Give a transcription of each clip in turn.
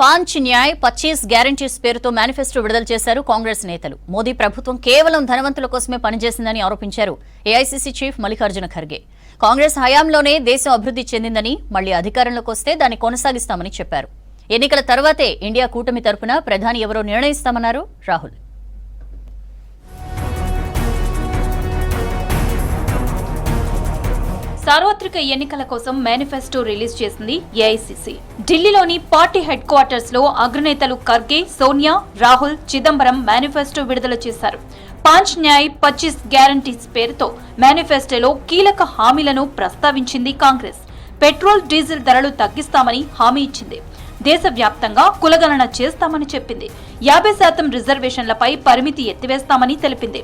పాంచ్ NYAY పచ్చీస్ guarantees పేరుతో manifesto విడుదల చేశారు కాంగ్రెస్ నేతలు. మోదీ ప్రభుత్వం కేవలం ధనవంతుల కోసమే పనిచేసిందని ఆరోపించారు ఏఐసీసీ చీఫ్ మల్లికార్జున ఖర్గే. కాంగ్రెస్ హయాంలోనే దేశం అభివృద్ధి చెందిందని మళ్ళీ అధికారంలోకి వస్తే దాన్ని కొనసాగిస్తామని చెప్పారు. ఎన్నికల తర్వాతే ఇండియా కూటమి తరపున ప్రధాని ఎవరో నిర్ణయిస్తామన్నారు రాహుల్. సార్వత్రిక ఎన్నికల కోసం మేనిఫెస్టో రిలీజ్ చేసింది ఏఐసిసి ఢిల్లీలోని పార్టీ హెడ్ క్వార్టర్స్లో అగ్రనేతలు ఖర్గే సోనియా రాహుల్ చిదంబరం మేనిఫెస్టో విడుదల చేశారు. పాంచ్ న్యాయ్ పచ్చీస్ గ్యారంటీస్ పేరుతో మేనిఫెస్టోలో కీలక హామీలను ప్రస్తావించింది కాంగ్రెస్. పెట్రోల్ డీజిల్ ధరలు తగ్గిస్తామని హామీ ఇచ్చింది. దేశవ్యాప్తంగా కులగణన చేస్తామని చెప్పింది. యాభై శాతం రిజర్వేషన్లపై పరిమితి ఎత్తివేస్తామని తెలిపింది.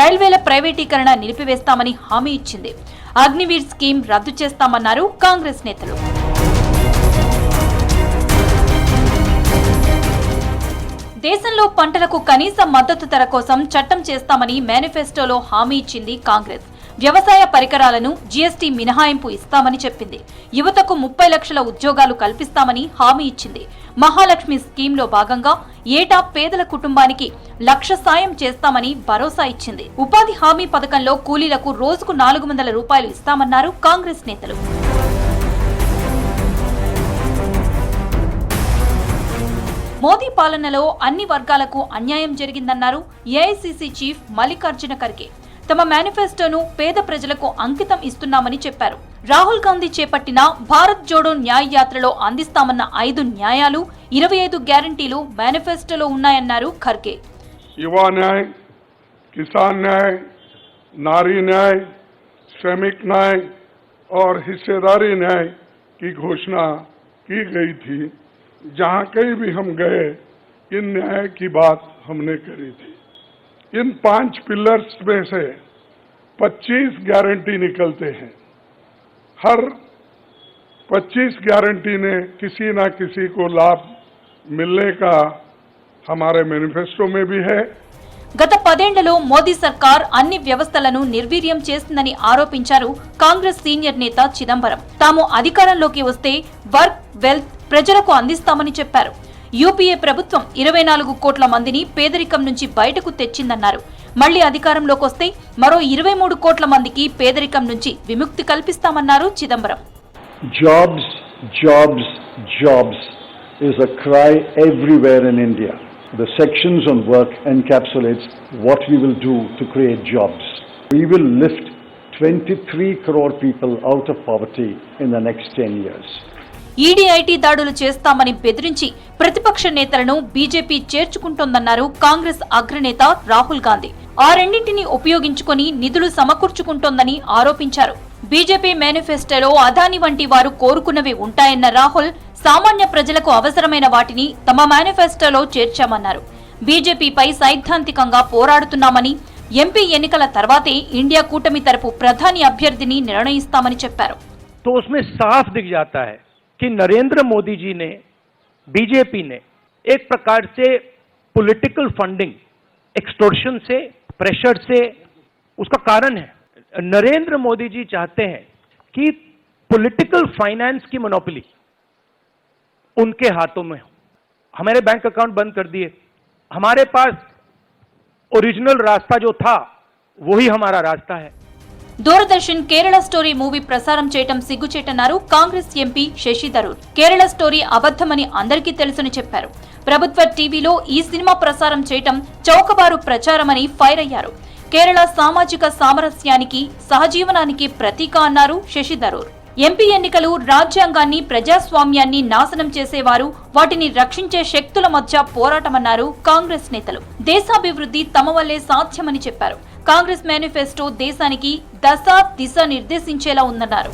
రైల్వేల ప్రైవేటీకరణ నిలిపివేస్తామని హామీ ఇచ్చింది. అగ్నివీర్ స్కీమ్ రద్దు చేస్తామన్నారు కాంగ్రెస్ నేతలు. దేశంలో పంటలకు కనీస మద్దతు ధర కోసం చట్టం చేస్తామని మేనిఫెస్టోలో హామీ ఇచ్చింది కాంగ్రెస్. వ్యవసాయ పరికరాలను జీఎస్టీ మినహాయింపు ఇస్తామని చెప్పింది. యువతకు ముప్పై లక్షల ఉద్యోగాలు కల్పిస్తామని హామీ ఇచ్చింది. మహాలక్ష్మి స్కీమ్లో భాగంగా ఏటా పేదల కుటుంబానికి లక్ష సాయం చేస్తామని భరోసా ఇచ్చింది. ఉపాధి హామీ పథకంలో కూలీలకు రోజుకు నాలుగు వందల రూపాయలు ఇస్తామన్నారు కాంగ్రెస్ నేతలు. మోదీ పాలనలో అన్ని వర్గాలకు అన్యాయం జరిగిందన్నారు. AICC chief Mallikarjuna Kharge. తమ మేనిఫెస్టోను పేద ప్రజలకు అంకితం ఇస్తున్నామని చెప్పారు రాహుల్ గాంధీ చేపట్టిన భారత్ జోడో న్యాయ్ యాత్రలో అందిస్తామన్న ఐదు న్యాయాలు ఇరవై ఐదు గ్యారంటీలు మేనిఫెస్టోలో ఉన్నాయన్నారు ఖర్గే युवा न्याय किसान न्याय नारी न्याय श्रमिक न्याय और हिस्सेदारी न्याय की घोषणा की गई थी जहां कहीं भी हम गए इन न्याय की बात हमने करी थी इन पांच पिलर्स में से 25 गारंटी निकलते हैं हर 25 गारंटी ने किसी ना किसी को लाभ मिलने का हमारे मैनिफेस्टो में भी है గత పదేండ్లలో మోదీ సర్కార్ అన్ని వ్యవస్థలను నిర్వీర్యం చేసిందని ఆరోపించారు కాంగ్రెస్ సీనియర్ నేత చిదంబరం తాము అధికారంలోకి వస్తే వర్క్ వెల్త్ ప్రజలకు అందిస్తామని చెప్పారు యూపీఏ ప్రభుత్వం ఇరవై నాలుగు కోట్ల మందిని పేదరికం నుంచి బయటకు తెచ్చిందన్నారు మళ్ళీ అధికారంలోకి వస్తే మరో ఇరవై మూడు కోట్ల మందికి పేదరికం నుంచి విముక్తి కల్పిస్తామన్నారు Chidambaram Jobs, jobs, jobs is a cry everywhere in India. The sections on work encapsulates what we will do to create jobs. We will lift 23 crore people out of poverty in the next 10 years. ED IT దాడులు చేస్తామని బెదిరించి ప్రతిపక్ష నేతలను BJP చేర్చుకుంటోందన్నారు Congress అగ్రనేత రాహుల్ గాంధీ ఆ రెండింటిని ఉపయోగించుకొని నిధులు సమకూర్చుకుంటోందని ఆరోపించారు బీజేపీ మేనిఫెస్టోలో అదాని వంటి వారు కోరుకున్నవి ఉంటాయన్న రాహుల్ సామాన్య ప్రజలకు అవసరమైన వాటిని తమ మేనిఫెస్టోలో చేర్చామన్నారు బీజేపీపై సైద్ధాంతికంగా పోరాడుతున్నామని ఎంపీ ఎన్నికల తర్వాతే ఇండియా కూటమి తరపు ప్రధాని అభ్యర్థిని నిర్ణయిస్తామని చెప్పారు तो उसमें साफ दिख जाता है कि नरेंद्र मोदी जी ने, बीजेपी ने एक प्रकार से पॉलिटिकल फंडिंग एक्सटोर्शन से प्रेशर से, उसका कारण है। नरेंद्र मोदी जी चाहते हैं कि पॉलिटिकल फाइनेंस की मोनोपोली उनके हाथों में हो। हमारे बैंक अकाउंट बंद कर दिए। हमारे पास ओरिजिनल रास्ता जो था, वही हमारा रास्ता है। దూరదర్శన్ కేరళ స్టోరీ మూవీ ప్రసారం చేయటం సిగ్గుచేటన్నారు Congress MP Shashi Tharoor Kerala story అబద్ధమని అందరికీ తెలుసని చెప్పారు. ప్రభుత్వ టీవీలో ఈ సినిమా ప్రసారం చేయటం చౌకబారు ప్రచారమని ఫైర్ అయ్యారు. కేరళ సామాజిక సామరస్యానికి సహజీవనానికి ప్రతీక అన్నారు శశి థరూర్ ఎంపీ ఎన్నికలు రాజ్యాంగాన్ని ప్రజాస్వామ్యాన్ని నాశనం చేసేవారు వాటిని రక్షించే శక్తుల మధ్య పోరాటమన్నారు కాంగ్రెస్ నేతలు. దేశాభివృద్ధి తమ వల్లే సాధ్యమని చెప్పారు. కాంగ్రెస్ మేనిఫెస్టో దేశానికి దశ దిశ నిర్దేశించేలా ఉందన్నారు.